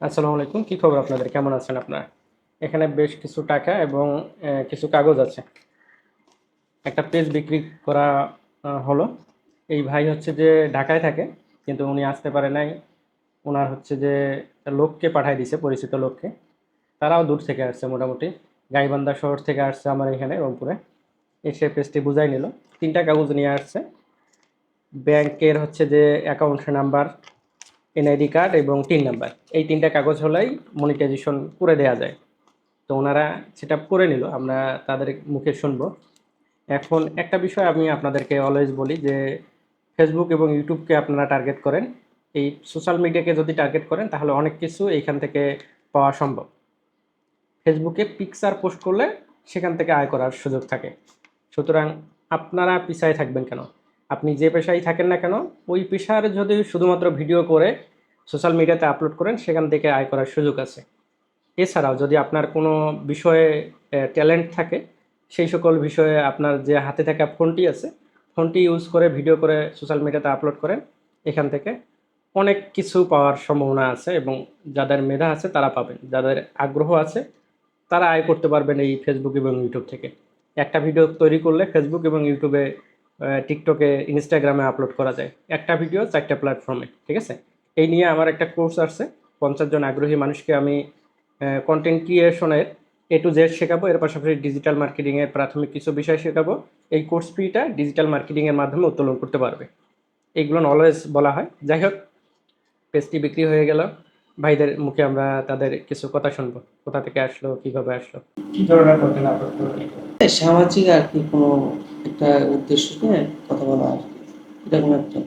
আসসালামু আলাইকুম। কি খবর আপনাদের? কেমন আছেন আপনারা? এখানে বেশ কিছু টাকা এবং কিছু কাগজ আছে। একটা পেজ বিক্রি করা হলো। এই ভাই হচ্ছে যে ঢাকায় থাকে, কিন্তু উনি আসতে পারে নাই। ওনার হচ্ছে যে লোককে পাঠাই দিছে, পরিচিত লোককে। তারাও দূর থেকে আসছে মোটামুটি। গাইবান্ধা শহর থেকে আসছে আমার এখানে, রংপুরে। এসে পেজটি বুঝাই নিল। তিনটা কাগজ নিয়ে আসছে। ব্যাংকের হচ্ছে যে অ্যাকাউন্ট নাম্বার এনআইডি কার্ড এবং টিন নাম্বার। এই তিনটা কাগজ হলেই মনিটাইজেশন করে দেওয়া যায়। তো ওনারা সেটা করে নিল, আমরা তাদের মুখে শুনব। এখন একটা বিষয় আমি আপনাদেরকে অলওয়েজ বলি যে ফেসবুক এবং ইউটিউবকে আপনারা টার্গেট করেন। এই সোশ্যাল মিডিয়াকে যদি টার্গেট করেন, তাহলে অনেক কিছু এইখান থেকে পাওয়া সম্ভব। ফেসবুকে পিকচার পোস্ট করলে সেখান থেকে আয় করার সুযোগ থাকে। সুতরাং আপনারা পিছায় থাকবেন কেন? আপনি যে পেশায় থাকেন না কেন, ওই পেশার যদি শুধুমাত্র ভিডিও করে সোশ্যাল মিডিয়াতে আপলোড করেন, সেখান থেকে আয় করার সুযোগ আছে। এছাড়াও যদি আপনার কোনো বিষয়ে ট্যালেন্ট থাকে, সেই সকল বিষয়ে আপনার যে হাতে থাকা ফোনটি আছে, ফোনটি ইউজ করে ভিডিও করে সোশ্যাল মিডিয়াতে আপলোড করেন, এখান থেকে অনেক কিছু পাওয়ার সম্ভাবনা আছে এবং যাদের মেধা আছে তারা পাবেন। যাদের আগ্রহ আছে, তারা আয় করতে পারবেন এই ফেসবুক এবং ইউটিউব থেকে। একটা ভিডিও তৈরি করলে ফেসবুক এবং ইউটিউবে টিকটকে ইনস্টাগ্রামে আপলোড করা যায়। একটা ভিডিও চারটা প্ল্যাটফর্মে ঠিক আছে? এই নিয়ে আমার একটা কোর্স আসছে। পঞ্চাশ জন আগ্রহী মানুষকে আমি কন্টেন্ট ক্রিয়েশনের এ টু জেড শেখাবো। এর পাশাপাশি ডিজিটাল মার্কেটিংয়ের প্রাথমিক কিছু বিষয় শেখাবো। এই কোর্স ফিটা ডিজিটাল মার্কেটিংয়ের মাধ্যমে উত্তোলন করতে পারবে। এইগুলো অলওয়েজ বলা হয়। যাই হোক পেজটি বিক্রি হয়ে গেল। ভাইদের মুখে আমরা তাদের কিছু কথা শুনব। কোথা থেকে আসলো কীভাবে আসলো? কি ধরনের কন্টেন্ট আপলোড করবে সামাজিক আর কি কোনো একটা উদ্দেশ্য নিয়ে কথা বলা আর কি এটা কোনো একটা।